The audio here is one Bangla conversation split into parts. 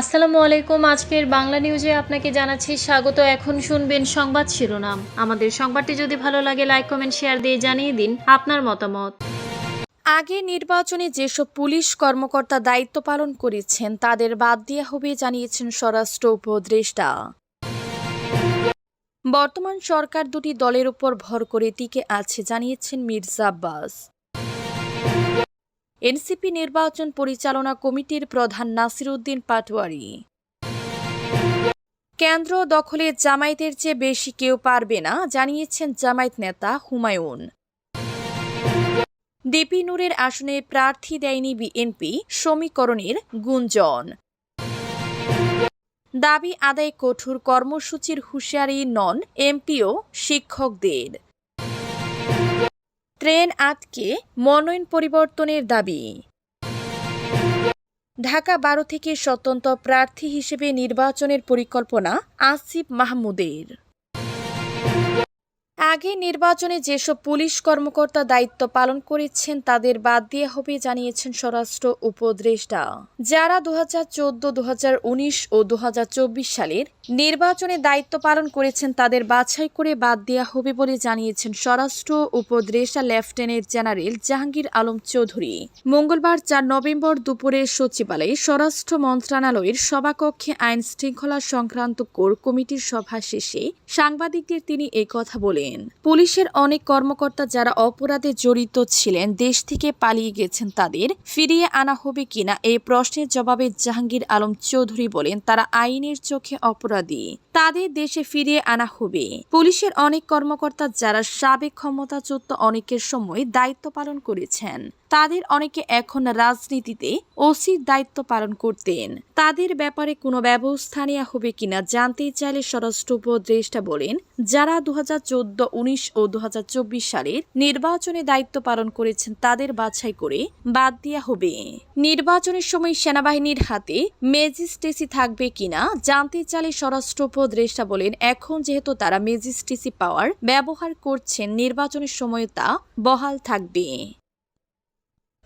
আসসালামু আলাইকুম। আজকের বাংলা নিউজে আপনাকে জানাচ্ছি স্বাগত। এখন শুনবেন সংবাদ শিরোনাম। আমাদের সংবাদটি যদি ভালো লাগে লাইক কমেন্ট শেয়ার দিয়ে জানিয়ে দিন আপনার মতামত। আগে নির্বাচনে যেসব পুলিশ কর্মকর্তা দায়িত্ব পালন করেছেন, তাদের বাদ দেওয়া হবে জানিয়েছেন স্বরাষ্ট্র উপদেষ্টা। বর্তমান সরকার দুটি দলের উপর ভর করে টিকে আছে, জানিয়েছেন মির্জা আব্বাস। এনসিপি নির্বাচন পরিচালনা কমিটির প্রধান নাসির উদ্দিন পাটোয়ারি। কেন্দ্র দখলে জামায়াতের চেয়ে বেশি কেউ পারবে না, জানিয়েছেন জামায়াত নেতা হুমায়ুন। ডিপি নূরের আসনে প্রার্থী দেয়নি বিএনপি, সমীকরণের গুঞ্জন। দাবি আদায় কঠোর কর্মসূচির হুঁশিয়ারি নন এমপিও শিক্ষকদের। ট্রেন আটকে মনোনয়ন পরিবর্তনের দাবি। ঢাকা বারো থেকে স্বতন্ত্র প্রার্থী হিসেবে নির্বাচনের পরিকল্পনা আসিফ মাহমুদের। আগে নির্বাচনে যেসব পুলিশ কর্মকর্তা দায়িত্ব পালন করেছেন, তাদের বাদ দিয়ে হবে জানিয়েছেন স্বরাষ্ট্র উপদেষ্টা। যারা দু হাজার চোদ্দ দু ও দু হাজার চব্বিশ সালের নির্বাচনে দায়িত্ব পালন করেছেন, তাদের বাছাই করে বাদ দেওয়া হবে বলে জানিয়েছেন স্বরাষ্ট্র উপদেষ্টা লেফটেন্যান্ট জেনারেল জাহাঙ্গীর আলম চৌধুরী। মঙ্গলবার চার নভেম্বর দুপুরে সচিবালয়ে স্বরাষ্ট্র মন্ত্রণালয়ের সভাকক্ষে আইন শৃঙ্খলা সংক্রান্ত কোর কমিটির সভা শেষে সাংবাদিকদের তিনি কথা বলেন। পুলিশের অনেক কর্মকর্তা যারা অপরাধে জড়িত ছিলেন, দেশ থেকে পালিয়ে গেছেন তাদের। ফিরিয়ে আনা হবে কিনা এই প্রশ্নের জবাবে জাহাঙ্গীর আলম চৌধুরী বলেন, তারা আইনের চোখে অপরাধী। তাদের দেশে ফিরিয়ে আনা হবে। পুলিশের অনেক কর্মকর্তা যারা সাবেক ক্ষমতাচ্যুত অনেকের সময় দায়িত্ব পালন করেছেন। তাদের অনেকে এখন রাজনীতিতে ওসির দায়িত্ব পালন করতেন। তাদের ব্যাপারে কোনো ব্যবস্থা নেওয়া হবে কিনা জানতে চাইলে স্বরাষ্ট্র উপদেষ্টা বলেন, যারা দু হাজার চোদ্দ, উনিশ ও দু হাজার চব্বিশ সালের নির্বাচনে দায়িত্ব পালন করেছেন তাদের বাছাই করে বাদ দেওয়া হবে। নির্বাচনের সময় সেনাবাহিনীর হাতে ম্যাজিস্ট্রেসি থাকবে কিনা জানতে চাইলে স্বরাষ্ট্র উপদেষ্টা বলেন, এখন যেহেতু তারা ম্যাজিস্ট্রেসি পাওয়ার ব্যবহার করছেন, নির্বাচনের সময় তা বহাল থাকবে।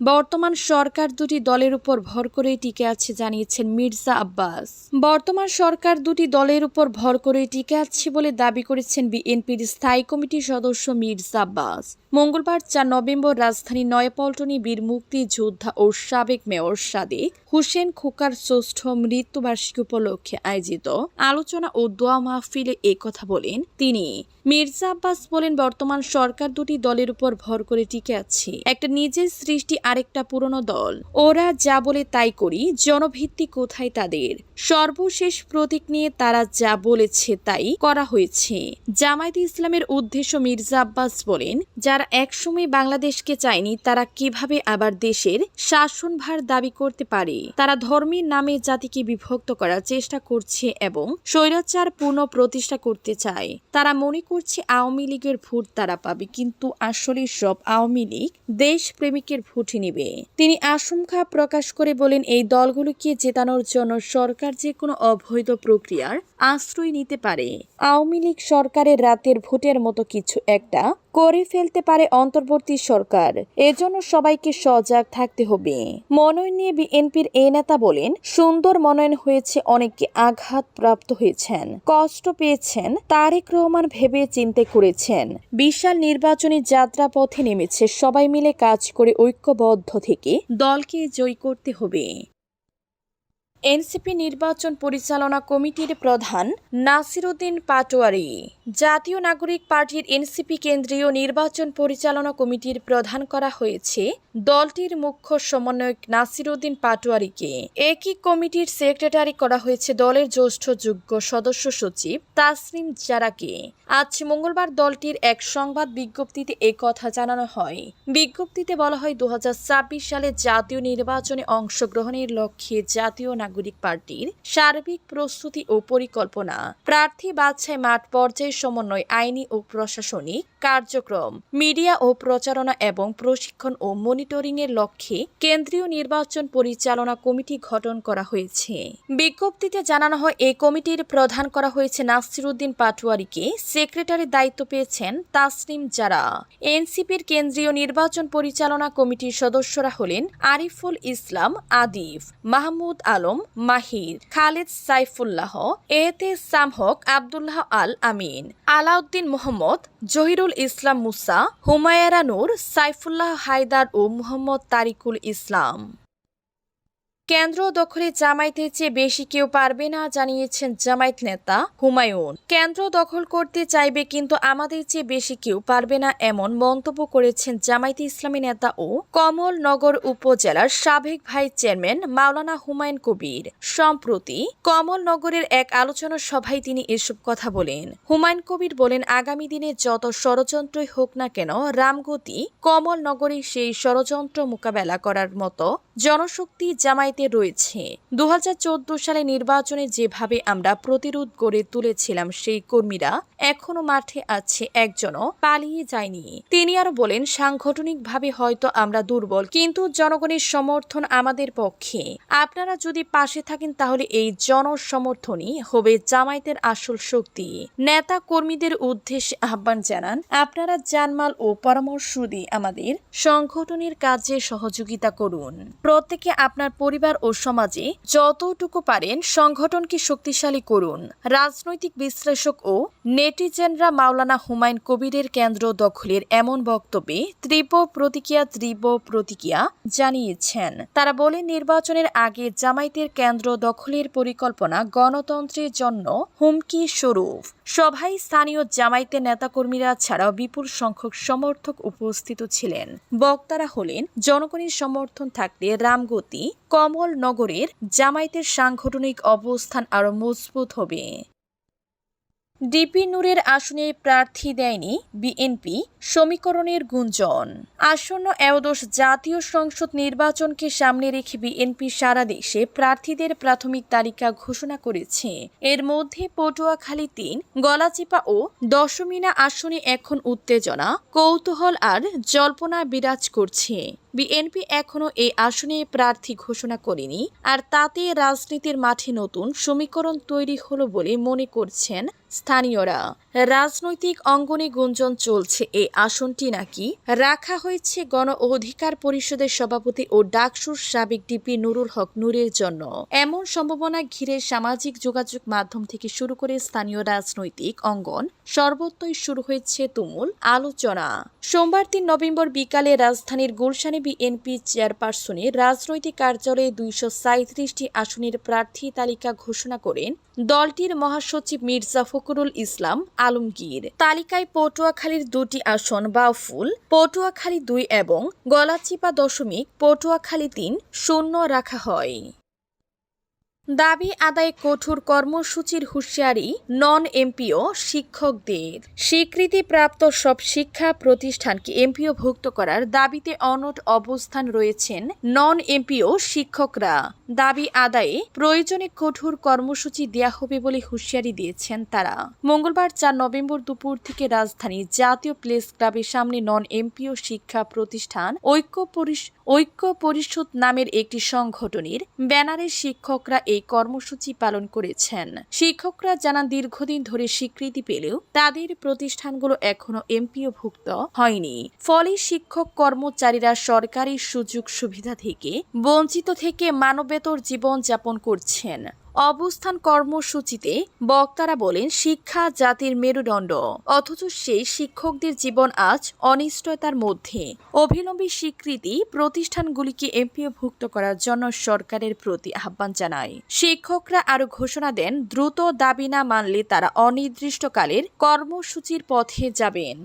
বর্তমান সরকার দুটি দলের উপর ভর করেই টিকে আছে জানিয়েছেন মির্জা আব্বাস। বর্তমান সরকার দুটি দলের উপর ভর করে টিকে আছে বলে দাবি করেছেন বিএনপির স্থায়ী কমিটির সদস্য মির্জা আব্বাস। মঙ্গলবার চার নভেম্বর রাজধানী নয়াপল্টনে বীর মুক্তি যোদ্ধা ও সাবেক মেয়র সাদেক হুসেন খোকার ষষ্ঠ মৃত্যুবার্ষিকী উপলক্ষে আয়োজিত আলোচনা ও দোয়া মাহফিলে কথা বলেন তিনি। মির্জা আব্বাস বলেন, বর্তমান সরকার দুটি দলের উপর ভর করে টিকে আছে। একটা নিজের সৃষ্টি, আরেকটা পুরনো দল। ওরা যা বলে তাই করি, জনভিত্তি কোথায় তাদের? সর্বশেষ প্রতীক নিয়ে তারা যা বলেছে তাই করা হয়েছে। জামায়াত ইসলামের উদ্দেশ্য মির্জা আব্বাস বলেন, যারা একসময় বাংলাদেশকে চায়নি, তারা কীভাবে আবার দেশের শাসনভার দাবি করতে পারে? তারা ধর্মের নামে জাতিকে বিভক্ত করার চেষ্টা করছে এবং স্বৈরাচার পুনঃ প্রতিষ্ঠা করতে চায়। তারা মনে করছে আওয়ামী লীগের ভোট তারা পাবে, কিন্তু আসলে সব আওয়ামী লীগ দেশ প্রেমিকের ভোটই নিবে। তিনি আশঙ্কা প্রকাশ করে বলেন, এই দলগুলোকে জেতানোর জন্য সরকার যে কোনো অবৈধ প্রক্রিয়ার আশ্রয় নিতে পারে। আওয়ামী লীগ সরকারের রাতের ভোটের মতো কিছু একটা করে ফেলতে পারে অন্তর্বর্তী সরকার। এজন্য সবাইকে সজাগ থাকতে হবে। মনোনয়ন নিয়ে বিএনপির এই নেতা বলেন, সুন্দর মনোনয়ন হয়েছে অনেকে আঘাত প্রাপ্ত হয়েছেন। কষ্ট পেয়েছেন, তারেক রহমান ভেবে চিন্তে করেছেন। বিশাল নির্বাচনী যাত্রা পথে নেমেছে সবাই মিলে কাজ করে ঐক্যবদ্ধ থেকে দলকে জয় করতে হবে। এনসিপি নির্বাচন পরিচালনা কমিটির প্রধান নাসিরুদ্দিন পাটোয়ারি। জাতীয় নাগরিক পার্টির এনসিপি কেন্দ্রীয় নির্বাচন পরিচালনা কমিটির প্রধান করা হয়েছে দলটির মুখ্য সমন্বয়ক নাসিরুদ্দিন পাটোয়ারিকে। একই কমিটির সেক্রেটারি করা হয়েছে দলের জ্যেষ্ঠ যোগ্য সদস্য সচিব তাসনিম জারাকে। আজ মঙ্গলবার দলটির এক সংবাদ বিজ্ঞপ্তিতে এ কথা জানানো হয়। বিজ্ঞপ্তিতে বলা হয় দু হাজার ছাব্বিশ সালে জাতীয় নির্বাচনে অংশগ্রহণের লক্ষ্যে জাতীয় নাগরিক পার্টির সার্বিক প্রস্তুতি ও পরিকল্পনা। প্রার্থী বাছাই মাঠ পর্যায়ে সমন্বয় আইনি ও প্রশাসনিক কার্যক্রম, মিডিয়া ও প্রচারণা এবং প্রশিক্ষণ ও মনিটরিং এর লক্ষ্যে কেন্দ্রীয় নির্বাচন পরিচালনা কমিটি গঠন করা হয়েছে। বিজ্ঞপ্তিতে জানানো হয় এই কমিটির প্রধান করা হয়েছে নাসিরুদ্দিন পাটোয়ারিকে সেক্রেটারির দায়িত্ব পেয়েছেন তাসনিম জারা। এনসিপির কেন্দ্রীয় নির্বাচন পরিচালনা কমিটির সদস্যরা হলেন আরিফুল ইসলাম আদিফ, মাহমুদ আলম আলম মাহির, খালিদ সাইফুল্লাহ, এতে সামহক আবদুল্লাহ আল আমিন, আলাউদ্দিন মোহাম্মদ, জহিরুল ইসলাম মুসা, হুমায়রা নূর, সাইফুল্লাহ হায়দার ও মোহাম্মদ তারিকুল ইসলাম। কেন্দ্র দখলে জামায়াতের চেয়ে বেশি কেউ পারবে না, জানিয়েছেন জামায়াত নেতা হুমায়ুন। কেন্দ্র দখল করতে চাইবে কিন্তু আমাদের চেয়ে বেশি কেউ পারবে না এমন মন্তব্য করেছেন জামায়াতে ইসলামী নেতা ও কমলনগর উপজেলার সাবেক ভাইস চেয়ারম্যান মাওলানা হুমায়ুন কবির। সম্প্রতি কমলনগরের এক আলোচনা সভায় তিনি এসব কথা বলেন। হুমায়ুন কবির বলেন, আগামী দিনে যত ষড়যন্ত্রই হোক না কেন, রামগতি কমলনগরে সেই ষড়যন্ত্র মোকাবেলা করার মতো জনশক্তি জামায়াতে রয়েছে। দু হাজার চোদ্দ সালে নির্বাচনে যেভাবে আমরা প্রতিরোধ গড়ে তুলেছিলাম, সেই কর্মীরা এখনও মাঠে আছে, একজনও পালিয়ে যায়নি। তিনি আরও বলেন, সাংগঠনিকভাবে হয়তো আমরা দুর্বল, কিন্তু জনগণের সমর্থন আমাদের পক্ষে। আপনারা যদি পাশে থাকেন, তাহলে এই জনসমর্থনই হবে জামায়াতের আসল শক্তি। নেতা কর্মীদের উদ্দেশ্যে আহ্বান জানান, আপনারা জানমাল ও পরামর্শ দিয়ে আমাদের সংগঠনের কাজে সহযোগিতা করুন। প্রত্যেকে আপনার পরিবার ও সমাজে যতটুকু পারেন সংগঠনকে শক্তিশালী করুন। রাজনৈতিক বিশ্লেষক ও নেটিজেনরা মাওলানা হুমায়ুন কবিরের কেন্দ্র দখলের এমন বক্তব্যে তীব্র প্রতিক্রিয়া তীব্র প্রতিক্রিয়া জানিয়েছেন। তারা বলেন, নির্বাচনের আগে জামায়াতের কেন্দ্র দখলের পরিকল্পনা গণতন্ত্রের জন্য হুমকি স্বরূপ। সভায় স্থানীয় জামায়াতের নেতাকর্মীরা ছাড়াও বিপুল সংখ্যক সমর্থক উপস্থিত ছিলেন। বক্তারা হলেন, জনগণের সমর্থন থাকলে রামগতি কমলনগরের জামায়াতের সাংগঠনিক অবস্থান আরও মজবুত হবে। ডিপি নূরের আসনে প্রার্থী দেয়নি বিএনপি, সমীকরণের গুঞ্জন। আসন্ন এওদশ জাতীয় সংসদ নির্বাচনকে সামনে রেখে বিএনপি সারা দেশে প্রার্থীদের প্রাথমিক তালিকা ঘোষণা করেছে। এর মধ্যে পটুয়াখালী তিন, গলাচিপা ও দশমিনা আসনে এখন উত্তেজনা, কৌতূহল আর জল্পনা বিরাজ করছে। বিএনপি এখনও এই আসনে প্রার্থী ঘোষণা করেনি, আর তাতে রাজনীতির মাঠে নতুন সমীকরণ তৈরি হলো বলে মনে করছেন স্থানীয়রা। রাজনৈতিক অঙ্গনে গুঞ্জন চলছে এই আসনটি নাকি? রাখা হয়েছে গণ অধিকার পরিষদের সভাপতি ও ডাকসুর সাবেক ডিপি নুরুল হক নূরের জন্য। এমন সম্ভাবনা ঘিরে সামাজিক যোগাযোগ মাধ্যম থেকে শুরু করে স্থানীয় রাজনৈতিক অঙ্গন সর্বত্রই শুরু হয়েছে তুমুল আলোচনা। সোমবার তিন নভেম্বর বিকালে রাজধানীর গুলশানে বিএনপি চেয়ারপারসনে রাজনৈতিক কার্যালয়ে দুইশো সাঁত্রিশটি আসনের প্রার্থী তালিকা ঘোষণা করেন দলটির মহাসচিব মির্জা ফখরুল ইসলাম আলমগীর। তালিকায় পটুয়াখালীর দুটি আসন বাউফুল, পটুয়াখালী দুই এবং গলাচিপা দশমিক, পটুয়াখালী তিন শূন্য রাখা হয়। দাবি আদায় কঠোর কর্মসূচির হুঁশিয়ারি নন এমপিও শিক্ষকদের। স্বীকৃতিপ্রাপ্ত সব শিক্ষা প্রতিষ্ঠানকে এমপিও ভুক্ত করার দাবিতে অনট অবস্থান রয়েছেন নন এমপিও শিক্ষকরা। দাবি আদায়ে প্রয়োজনে কঠোর কর্মসূচি দেয়া হবে বলে হুঁশিয়ারি দিয়েছেন তারা। মঙ্গলবার চার নভেম্বর দুপুর থেকে রাজধানী জাতীয় প্লেস ক্লাবের সামনে নন এমপিও শিক্ষা প্রতিষ্ঠান ঐক্য ঐক্য পরিষদ নামের একটি সংগঠনের ব্যানারে শিক্ষকরা এই কর্মসূচি পালন করেছেন। শিক্ষকরা জানান, দীর্ঘদিন ধরে স্বীকৃতি পেলেও তাদের প্রতিষ্ঠানগুলো এখনও এমপিও ভুক্ত হয়নি। ফলে শিক্ষক কর্মচারীরা সরকারি সুযোগ সুবিধা থেকে বঞ্চিত থেকে মানবেতর জীবন যাপন করছেন। অবস্থান কর্মসূচিতে বক্তারা বলেন, শিক্ষা জাতির মেরুদণ্ড। অথচ সেই শিক্ষকদের জীবন আজ অনিশ্চয়তার মধ্যে। অবিলম্বে স্বীকৃতি প্রতিষ্ঠানগুলিকে এমপিওভুক্ত করার জন্য সরকারের প্রতি আহ্বান জানায়। শিক্ষকরা আরও ঘোষণা দেন, দ্রুত দাবি না মানলে তারা অনির্দিষ্টকালের কর্মসূচির পথে যাবেন।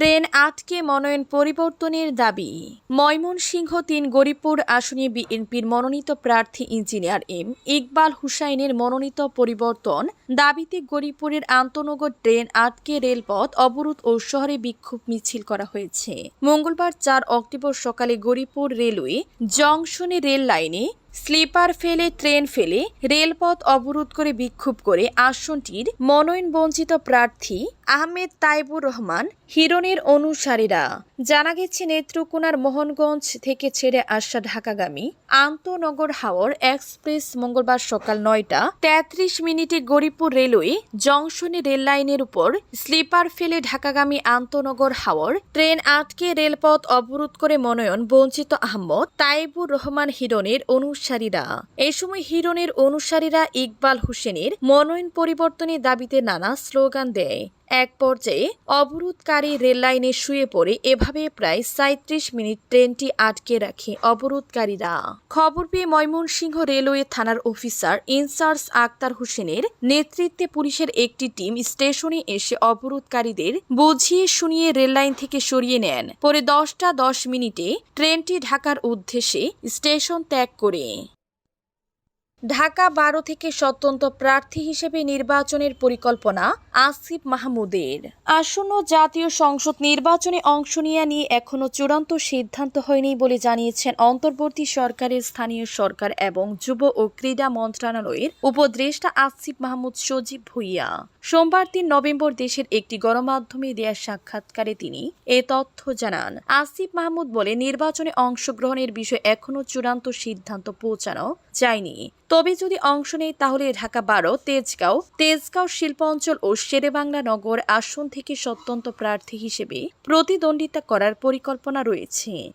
ট্রেন আটকে মনোনয়ন পরিবর্তনের দাবি। ময়মনসিংহ তিন গরিপুর আসনে বিএনপির মনোনীত প্রার্থী ইঞ্জিনিয়ার এম ইকবাল হুসাইনের মনোনীত পরিবর্তন। দাবিতে গরিপুরের আন্তনগর ট্রেন আটকে রেলপথ অবরোধ ও শহরে বিক্ষোভ মিছিল করা হয়েছে। মঙ্গলবার চার অক্টোবর সকালে গরিপুর রেলওয়ে জংশনে রেল লাইনে স্লিপার ফেলে, ট্রেন ফেলে, রেলপথ অবরোধ করে বিক্ষোভ করে আসনটির মনোনয়ন বঞ্চিত প্রার্থী আহমেদ তাইবুর রহমান হিরণের অনুসারীরা জানা গেছে, নেত্রকোনার মোহনগঞ্জ থেকে ছেড়ে আসা ঢাকাগামী আন্তনগর হাওর এক্সপ্রেস মঙ্গলবার সকাল নয়টা তেত্রিশ মিনিটে গরিপুর রেলওয়ে জংশনে রেল লাইনের উপর স্লিপার ফেলে ঢাকাগামী আন্তনগর হাওর ট্রেন আটকে রেলপথ অবরোধ করে মনোনয়ন বঞ্চিত আহমদ তাইবুর রহমান হিরণের অনুসারীরা। এ সময় হিরণের অনুসারীরা ইকবাল হোসেনের মনোনয়ন পরিবর্তনের দাবিতে নানা স্লোগান দেয়। এক পর্যায়ে অবরোধকারী রেললাইনে শুয়ে পড়ে এভাবে প্রায় সাঁত্রিশ মিনিট ট্রেনটি আটকে রাখে অবরোধকারীরা। খবর পেয়ে ময়মনসিংহ রেলওয়ে থানার অফিসার ইনচার্জ আক্তার হোসেনের নেতৃত্বে পুলিশের একটি টিম স্টেশনে এসে অবরোধকারীদের বুঝিয়ে শুনিয়ে রেললাইন থেকে সরিয়ে নেন। পরে দশটা দশ মিনিটে ট্রেনটি ঢাকার উদ্দেশ্যে স্টেশন ত্যাগ করে। ঢাকা বারো থেকে স্বতন্ত্র প্রার্থী হিসেবে নির্বাচনের পরিকল্পনা আসিফ মাহমুদের। আসন্ন জাতীয় সংসদ নির্বাচনে অংশ নেওয়া নিয়ে এখনও চূড়ান্ত সিদ্ধান্ত হয়নি বলে জানিয়েছেন অন্তর্বর্তী সরকারের স্থানীয় সরকার এবং যুব ও ক্রীড়া মন্ত্রণালয়ের উপদেষ্টা আসিফ মাহমুদ সজীব ভুইয়া। সোমবার তিন নভেম্বর দেশের একটি গণমাধ্যমে দেয়া সাক্ষাৎকারে তিনি এ তথ্য জানান। আসিফ মাহমুদ বলে নির্বাচনে অংশগ্রহণের বিষয়ে এখনও চূড়ান্ত সিদ্ধান্ত পৌঁছানো যায়নি। তবে যদি অংশ নেই তাহলে ঢাকা বারো, তেজগাঁও তেজগাঁও শিল্প অঞ্চল ও শেরেবাংলা নগর আসন থেকে স্বতন্ত্র প্রার্থী হিসেবে প্রতিদ্বন্দ্বিতা করার পরিকল্পনা রয়েছে।